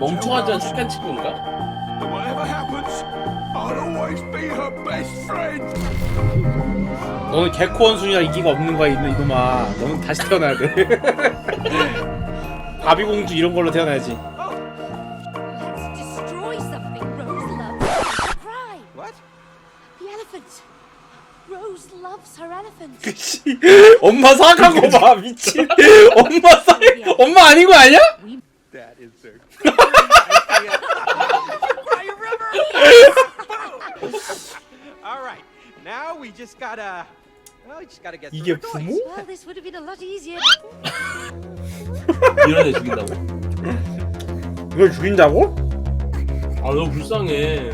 멍청하지 않은 습관 친구인가? And whatever happens, I'll always be her best friend. 너는 개코 원숭이랑 인기가 없는 거야 이놈- 이놈아 너는 다시 태어나야 돼 바비공주 이런 걸로 태어나야지 Let's destroy something Rose loves. Cry. What? The elephant. Rose loves her elephant. 씨, 엄마 사악한 거 봐 미친 엄마 사 엄마 아닌 거 아니야? Is their. All right, now we just gotta. Well, we just gotta get. 이게 through the 부모? doors. Well, this would have been a lot easier. 이런 애 죽인다고? 이걸 죽인다고? 아 너무 불쌍해.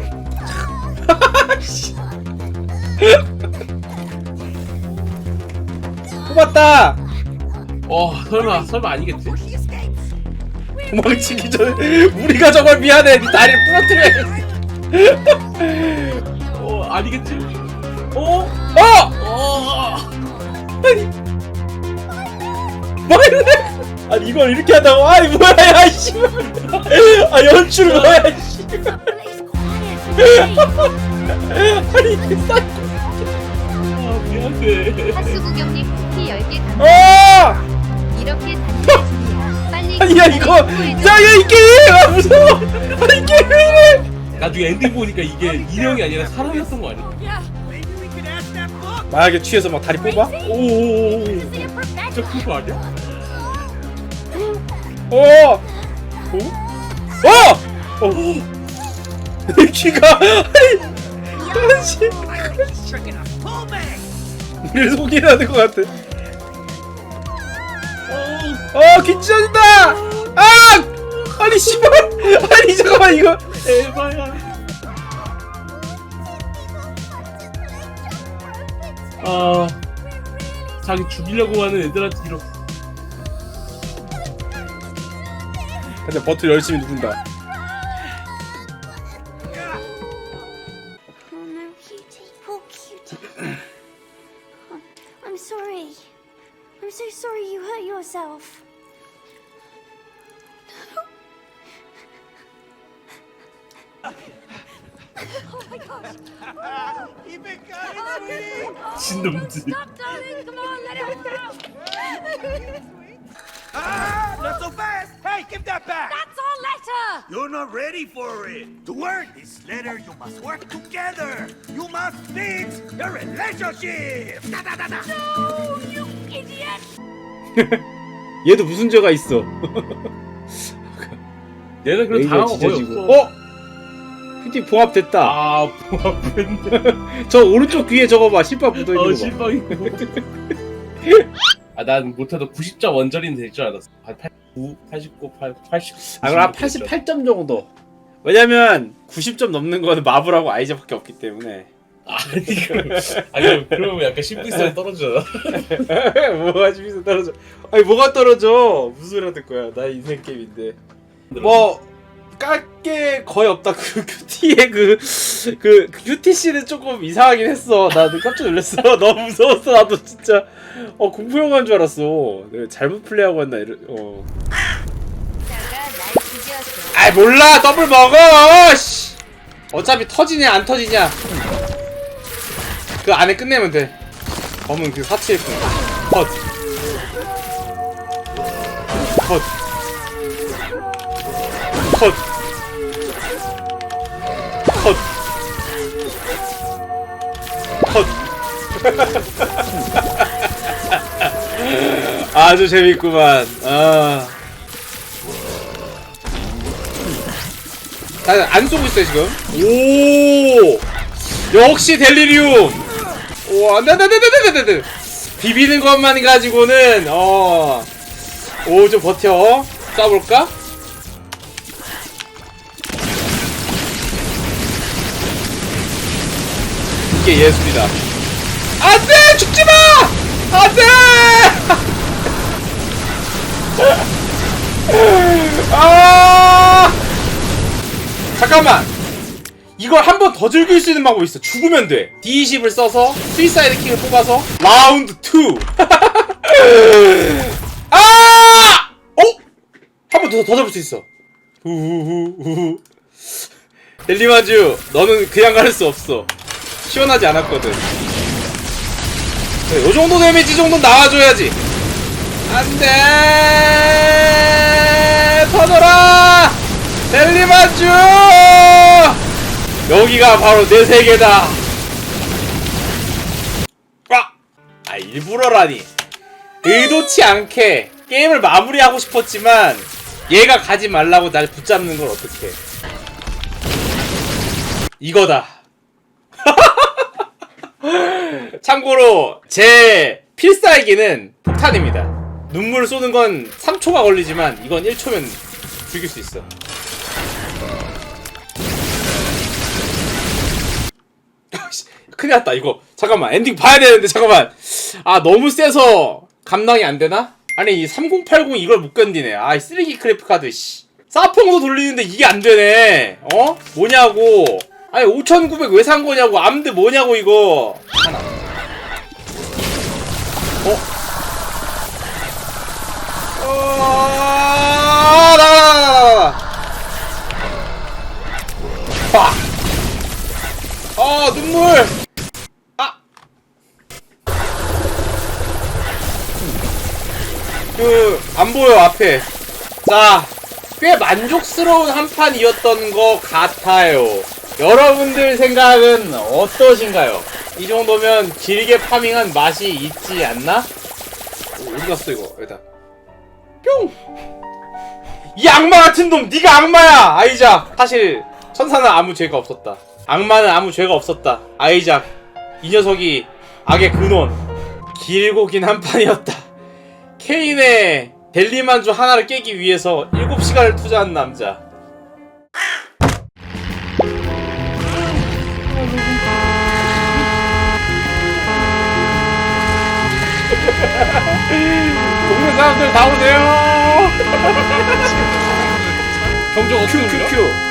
뽑았다 어 설마 설마 아니겠지? 도망치기 전에 우리가 정말 미안해 네 다리를 부러뜨려 어 아니겠지? 어? 어! 어? 뭐 이러네 아니 이걸 이렇게 한다고 아이 뭐야 야 씨발 아 연출 뭐야 씨발. 아니 이게 싸아 미안해. 하수구경님 쿠키 10개 당 어! 이렇게 빨리 아니야 이거 야야 이 게임 아 무서워 아이 게임 왜 이래 나중에 엔딩 보니까 이게 인형이 아니라 사람이었던 거 아니야? 만약에 취해서 막 다리 뽑아? 오오오오. 진짜. 그거 아니야? 어! 어? 어! 어! 키가 아이 아씨. 우리를 속이라는 것 같아 어. 어 긴장된다! 아! 아니 씨발! 아니 잠깐만 이거. 에바야. 아 자기 죽이려고 하는 애들한테 이렇게. 근데 버튼 열심히 누른다 oh my gosh. Keep it coming, sweetie. 진놈들. Stop, darling. Come on, let it out. Ah, not so fast. Hey, give that back. That's our letter. You're not ready for it. To earn this letter, you must work together. You must fix your relationship. Da, da, da, da. No, you idiot. 얘도 무슨 죄가 있어 얘는 그런 레이저 당한 거 거의 찢어지고. 없어. 어? 퓨티 봉합됐다 아 부합했네. 저 오른쪽 귀에 저거 봐 실밥 묻어있는 어거 봐. 실망이고. 아 난 못해도 90점 원저리는 될줄 알았어. 한 89, 89, 8, 80. 아 그럼 한 88점 정도 왜냐면 90점 넘는 거는 마블하고 아이즈밖에 없기 때문에 아니 그 아니 그러면 약간 심리성이 떨어지잖아. 뭐가 집에서 떨어져 아니 뭐가 떨어져 무슨 소리 하는 거야 나 인생 게임인데 뭐 깎게 거의 없다. 그 큐티의 그그 큐티 씨는 조금 이상하긴 했어. 나도 깜짝 놀랐어. 너무 무서웠어 나도 진짜. 어 공포 영화인 줄 알았어. 내가 잘못 플레이하고 했나 이러 어. 아이 몰라! 더블 먹어! 씨! 어차피 터지냐 안 터지냐. 그 안에 끝내면 돼. 검은 그 사치의 컷 컷. 컷. 컷. 컷. 아주 재밌구만. 아. 나안 쏘고 있어요 지금. 오. 역시 델리리움. 오, 안 돼 안 돼 안 돼 안 돼 안 돼. 비비는 것만 가지고는 어. 오, 좀 버텨. 쏴볼까? 이게 예술이다. 안 돼! 죽지 마! 안 돼! 아! 잠깐만! 이걸 한 번 더 즐길 수 있는 방법이 있어. 죽으면 돼. D20을 써서 스위사이드 킹을 뽑아서 라운드 2. 아! 어? 한 번 더 더 잡을 수 있어. 후후후후 델리마주 너는 그냥 갈 수 없어 시원하지 않았거든. 네, 요 정도 데미지 정도 나와줘야지. 안돼! 터져라! 델리마주! 여기가 바로 내 세계다. 아! 아 일부러라니. 의도치 않게 게임을 마무리하고 싶었지만 얘가 가지 말라고 날 붙잡는 걸 어떡해. 이거다 참고로 제 필살기는 폭탄입니다. 눈물을 쏘는 건 3초가 걸리지만 이건 1초면 죽일 수 있어. 씨, 큰일 났다 이거. 잠깐만 엔딩 봐야 되는데 잠깐만. 아 너무 세서 감당이 안 되나? 아니 이 3080 이걸 못 견디네. 아이 쓰레기 크래프 카드 씨. 사펑도 돌리는데 이게 안 되네. 어? 뭐냐고 아니 5900 왜 산 거냐고 암드 뭐냐고 이거 하나 어? 어... 나가 나가 나가 나가 빡! 아 눈물 아 그, 안 보여, 앞에. 자, 꽤 만족스러운 한 판이었던 것 같아요. 여러분들 생각은 어떠신가요? 이 정도면 길게 파밍한 맛이 있지 않나? 어, 어디 갔어, 이거? 여기다. 뿅! 이 악마 같은 놈, 네가 악마야! 아이작! 사실, 천사는 아무 죄가 없었다. 악마는 아무 죄가 없었다. 아이작. 이 녀석이 악의 근원. 길고 긴 한 판이었다. 케인의 델리만주 하나를 깨기 위해서 7시간을 투자한 남자. 동네 사람들 다 오세요. 경적 어떻게 올려? 큐큐큐.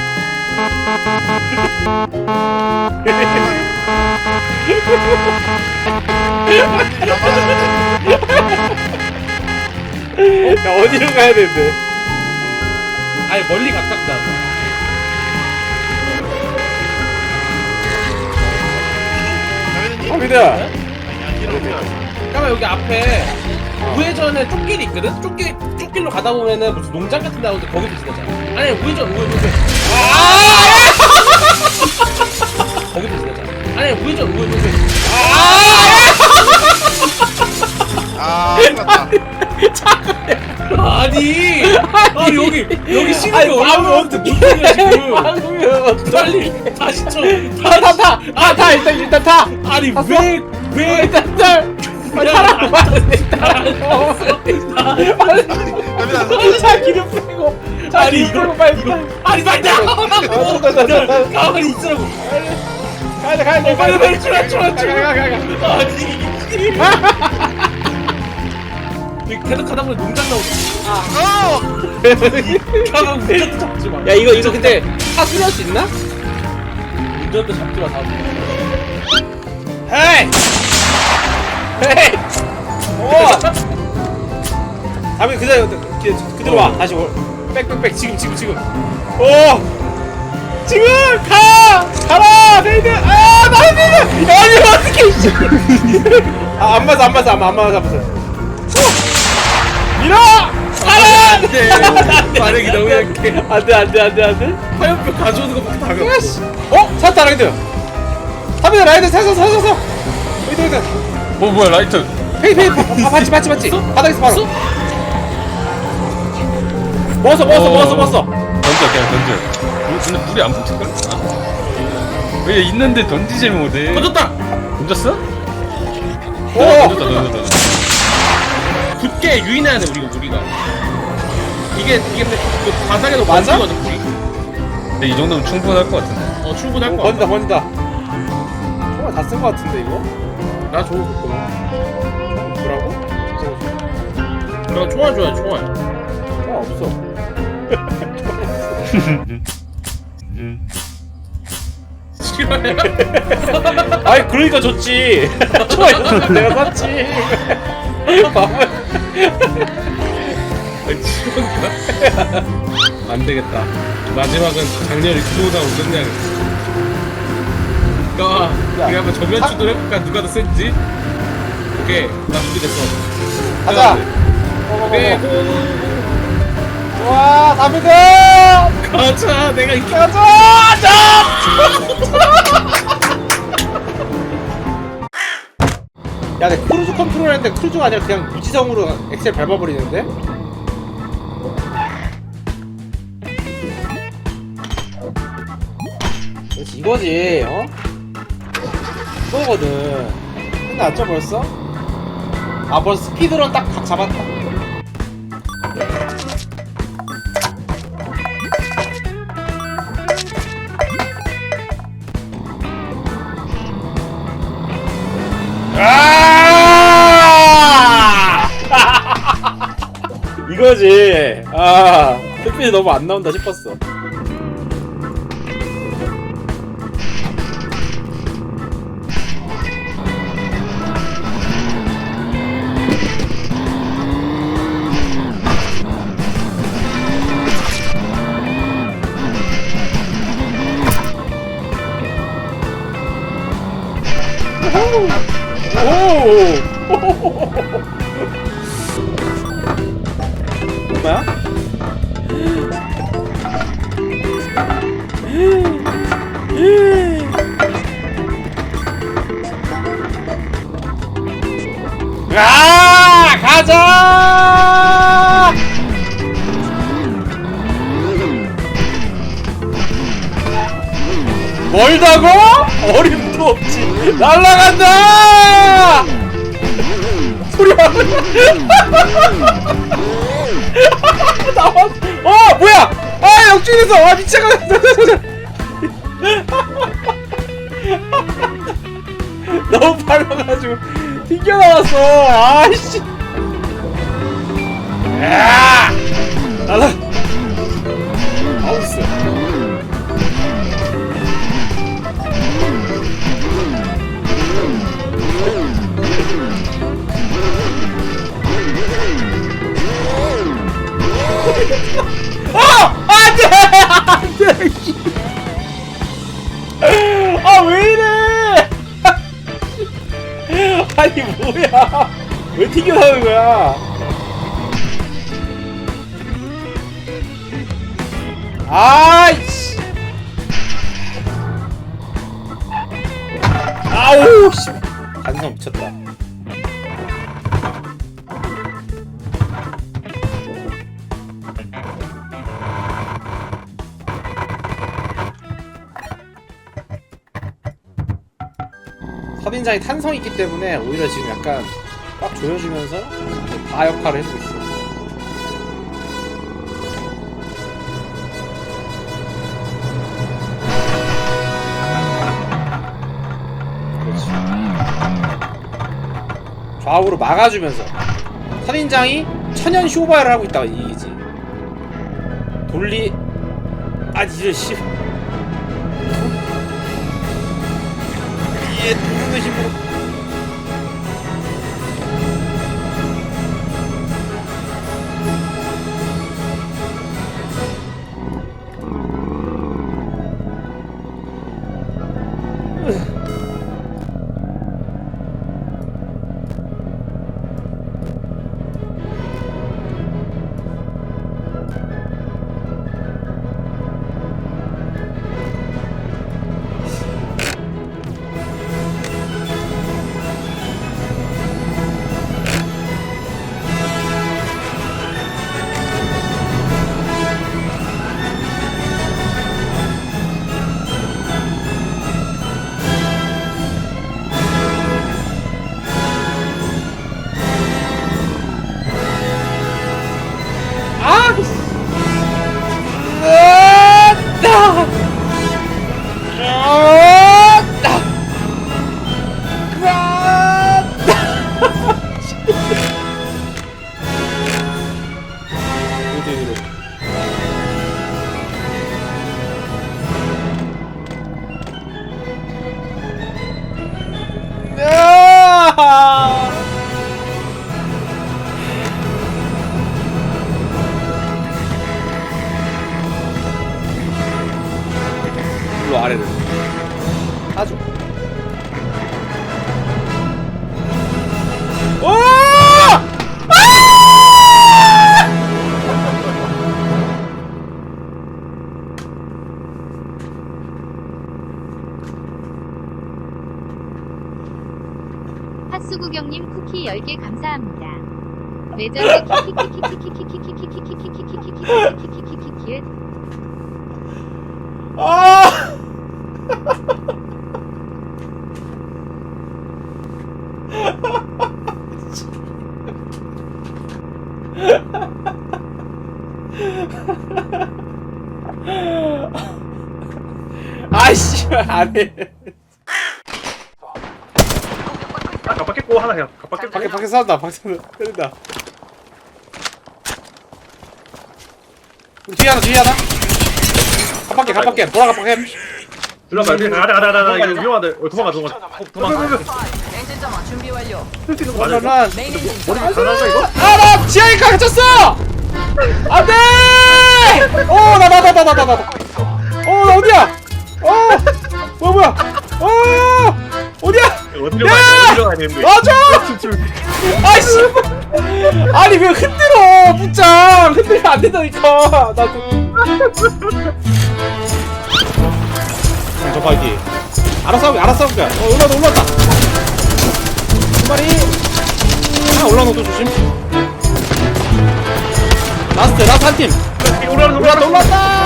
야 어디로 가야 되는데? 아니 멀리 가깝다. 아비다. 잠깐만 여기 앞에 우회전에 쫓길이 있거든? 쫓길, 쫓길로 가다 보면은 무슨 농장 같은 데 나오는데 거기도 지나잖아. 아니 우회전 우회전 우회전. 거기도 지나잖아. 아니 우회전 우회전 우회전. 아, 끝났다. 아니 아니 여기 여기 시간이 얼마나 해 지금 빨리 다시 쳐 타타타타 일단 일단 타. 아니 왜왜 일단 타. 빨리 차 기름 빼고 차 아니, 기름 빼고 빨리 타. 아니 빨리 나! 가만히 있으라고. 가야 돼 빨리 빨리 출발 출발 출발. 아니. 계속 가다 보면 농장 나오지 가가 운전대 잡지 마. 야 이거 이거 근데 차 수리할 수 있나? 운전대 잡지 마 다음 헤이 헤이 오! 다음에 그대로 그- 그대로 와. 다시 올. 빽빽빽 지금 지금 지금. 오! 지금! 가! 가라! 베이드! 아 나이스! 아니 어떻게 아안 맞아 안 맞아 안 맞아 안 맞아 안 맞아. 밀어! 가라! 안돼. 반응이 너무 약해 안돼 안돼 안돼 안돼. 화염병 가져오는 것부터 다 야씨 어. 찾았다 라이드 타비다 라이드 찾았어 찾았어 여기다 뭐 뭐야 라이트. 페이 페이 아 맞지 맞지 맞지. 바닥에서 바로. 먹었어 먹었어 먹었어 먹었어. 던져 그냥 던져. 물- 근데 물이 안 붙을걸? 아. 왜 있는데 던지지 못해. 던졌다! 던졌어? 오! 던졌다 던졌다 던졌다. 굳게 유인해야 돼 우리가 우리가. 이게 이게 근데 그 바닥에도 맞아? 근데 이 정도면 충분할 것 같은데. 어 충분할 거 번진다 같아. 번진다 정말 다쓴 거 같은데 이거 나 저거 그거 뭐라고? 내가 총알 줘야 총알 아 없어 싫어해 아이 그러니까 좋지 좋아 내가 샀지? 안 되겠다. 마지막은 작년 유튜브상 운동량 이었어. 까, 우리 한번 정면 추돌 해볼까? 누가 더 센지? 오케이, 나 준비됐어. 가자. 오케이, 와 다비드. 가자, 내가 이렇게 가자. 야, 내 크루즈 컨트롤 했는데 크루즈가 아니라 그냥 무지성으로 엑셀 밟아버리는데? 그렇지, 이거지, 어? 이거거든. 끝났죠, 벌써? 아, 벌써 스피드런 딱 각 잡았다. 아! 이거지. 아, 스피드 너무 안 나온다 싶었어. 뭐야? 아! 가자! 멀다고? 어림도 없지. 날라간다! 소리 봐. 나왔. 어 뭐야? 아 역주행했어. 아 미쳐가. 너무 빨라가지고 튕겨 나왔어. 아이씨. 야! 날라. 아! 안 돼! 안 돼! 씨. 아, 왜 이래! 아니, 뭐야! 왜 튀겨나오는 거야? 아이씨! 아우, 씨! 간성 미쳤다. 선인장이 탄성이 있기 때문에 오히려 지금 약간 꽉 조여주면서 바 역할을 해주고 있어. 그렇지. 좌우로 막아주면서 선인장이 천연 쇼바를 하고 있다가 이기지. 돌리 아 이제 씨. 얘 누르는 힘으 아이씨 안해 아 깜빡했고 하나 그냥 깜빡했고 밖에 밖에 싸운다 밖에 싸운다. 때린다. 뒤에 하나 뒤에 하나? 갑박해 갑박해 보라 갑박해 들어가 가자 가자 가자 가자. 이거 위험하다. 어, 도망가 도망가. 도망가. 엔진점화 준비 완료. 가나가 이거? 아나 지하에 갇혔어! 안돼! 어나 나 나 나 나 나나. 어나 어디야? 어 뭐야 뭐야? 어 어디야? 어디로 야! 어디로 맞아! 아이씨! 아니 왜 흔들어 무짱 흔들면 안 된다니까. 나도. 저 발기. 알아서 하고 알아서 하고. 어 올라왔다 올라왔다. 한 마리. 하나 올라오는 조심. 라스트 라스트 한 팀. 올라왔어 올라왔다 올라왔다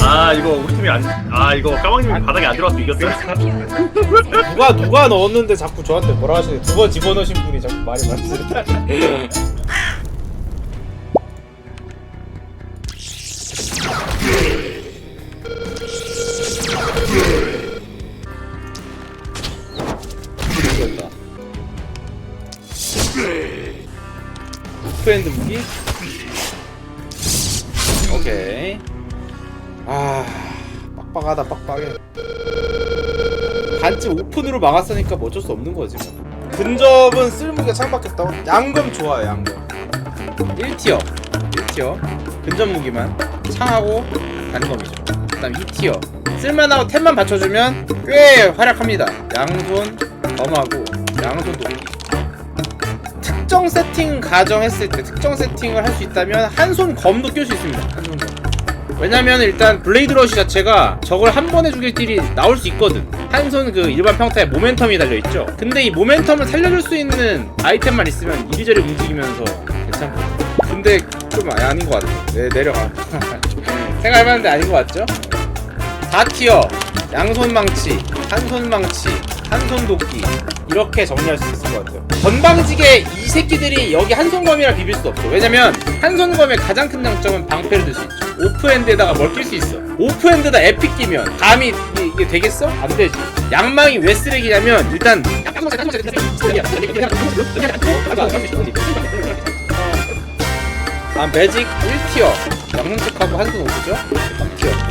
아 이거 우리 팀이 안아 이거 까망님이 바닥에 안 들어와서 이겼어 누가 누가 넣었는데 자꾸 저한테 뭐라 하시네 두 번 집어넣으신 분이 자꾸 말이 많으시네 프렌드 무기? 오케이. 아 빡빡하다 빡빡해. 반쯤 오픈으로 막았으니까 뭐 어쩔 수 없는 거지 뭐. 근접은 쓸무기가 창밖했다고? 양검 좋아요 양검 1티어. 1티어. 근접 무기만 창하고 단검이죠 그 다음 2티어. 쓸만하고 템만 받쳐주면 꽤 활약합니다. 양손 검하고 양손 도끼 특정 세팅 가정했을 때 특정 세팅을 할 수 있다면 한 손 검도 낄 수 있습니다. 한 손 검. 왜냐면 일단 블레이드 러시 자체가 저걸 한 번에 죽일 딜이 나올 수 있거든. 한 손 그 일반 평타에 모멘텀이 달려있죠. 근데 이 모멘텀을 살려줄 수 있는 아이템만 있으면 이리저리 움직이면서 괜찮거든 근데 좀 아- 아닌 것 같아. 네, 내려가. 생각해봤는데 아닌 것 같죠? 4티어. 양손 망치. 한 손 망치 한손 도끼. 이렇게 정리할 수 있을 것 같아요. 건방지게 이 새끼들이 여기 한손검이라 비빌 수 없어 왜냐면 한손검의 가장 큰 장점은 방패를 들 수 있죠. 오프핸드에다가 뭘 낄 수 있어? 오프핸드다 에픽 끼면. 감히 이게, 되겠어? 안 되지. 양망이 왜 쓰레기냐면 일단 아 매직 1티어. 양눈책하고 한손 오프죠? 3티어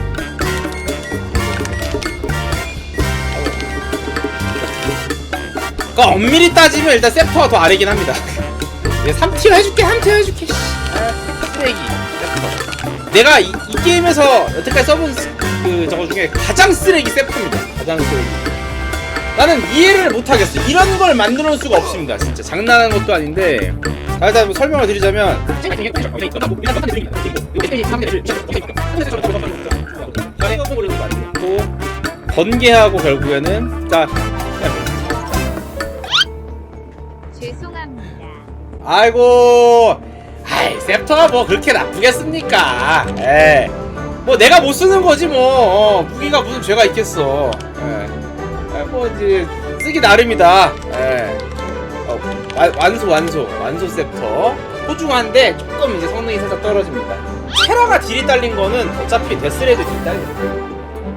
그러니까 엄밀히 따지면 일단 세프가 더 아래긴 합니다. 얘 3티어 해줄게, 3티어 해줄게. 씨. 아, 쓰레기. 세프. 내가 이, 이 게임에서 여태까지 써본 스- 그 저거 중에 가장 쓰레기 세프입니다. 가장 쓰레기. 나는 이해를 못하겠어. 이런 걸 만들어 놓을 수가 없습니다. 진짜 장난하는 것도 아닌데. 자, 일단 뭐 설명을 드리자면 또 번개하고 결국에는 자 아이고. 아이 셉터가 뭐 그렇게 나쁘겠습니까? 에. 뭐 내가 못 쓰는 거지 뭐. 어, 무기가 무슨 죄가 있겠어. 에. 에, 뭐 이제 쓰기 나름이다. 에. 어, 완- 완소 완소. 완소 셉터. 소중한데 조금 이제 성능이 살짝 떨어집니다. 테라가 딜이 딸린 거는 어차피 데스레드 딜이 딸려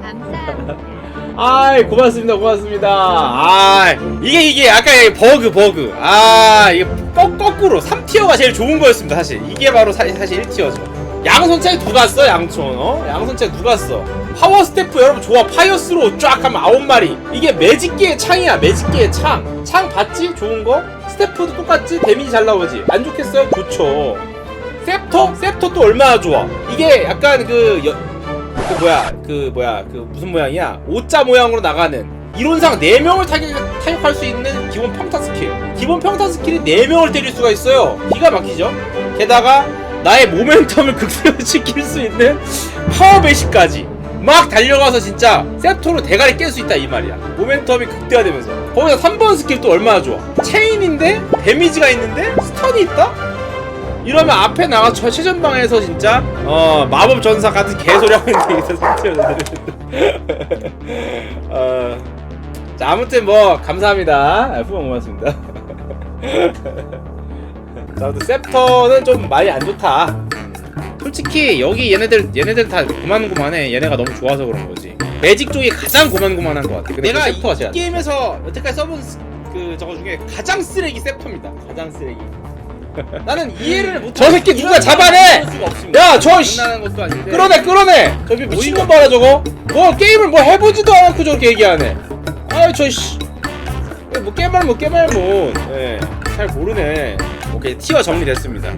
감사합니다. 아이 고맙습니다 고맙습니다. 아 이게 이게 아까 의 버그 버그. 아 이게 거, 거꾸로 3티어가 제일 좋은 거였습니다 사실. 이게 바로 사, 사실 1티어죠. 양손책 누가 써 양손 어? 양손책 누가 써? 파워 스태프 여러분 좋아. 파이어스로 쫙 하면 아홉 마리. 이게 매직기의 창이야 매직기의 창창 봤지? 좋은 거? 스태프도 똑같지? 데미지 잘 나오지? 안 좋겠어요? 좋죠. 셉터? 셉터 또 얼마나 좋아? 이게 약간 그, 여, 그 뭐야 그 뭐야 그 무슨 모양이야? 오자 모양으로 나가는 이론상 4명을 타격, 타격할 수 있는 기본 평타 스킬. 기본 평타 스킬이 4명을 때릴 수가 있어요. 기가 막히죠? 게다가 나의 모멘텀을 극대화시킬 수 있는 파워 베시까지 막 달려가서 진짜 셉토로 대가리 깰 수 있다 이 말이야. 모멘텀이 극대화되면서. 거기다 3번 스킬 또 얼마나 좋아? 체인인데? 데미지가 있는데? 스턴이 있다? 이러면 앞에 나가서 저 최전방에서 진짜 어 마법 전사 같은 개소리 하고 있는 게 있어 상태였는데 어, 자 아무튼 뭐 감사합니다. 아, 후원 고맙습니다. 자 아무튼 셉터는 좀 많이 안 좋다. 솔직히 여기 얘네들 얘네들 다 고만고만해. 얘네가 너무 좋아서 그런 거지. 매직 쪽이 가장 고만고만한 것 같아. 내가 이 게임에서 여태까지 써본 스- 그 저거 중에 가장 쓰레기 셉터입니다. 가장 쓰레기 나는 이해를 못. 저 새끼 누가 잡아내! 야, 저 씨! 끌어내, 끌어내! 저 미친 놈 봐라 저거. 뭐 게임을 뭐 해보지도 않고 저렇게 얘기하네. 아이 저 씨. 뭐 깨말 뭐 깨말 뭐. 예. 잘 모르네. 오케이 티어 정리됐습니다.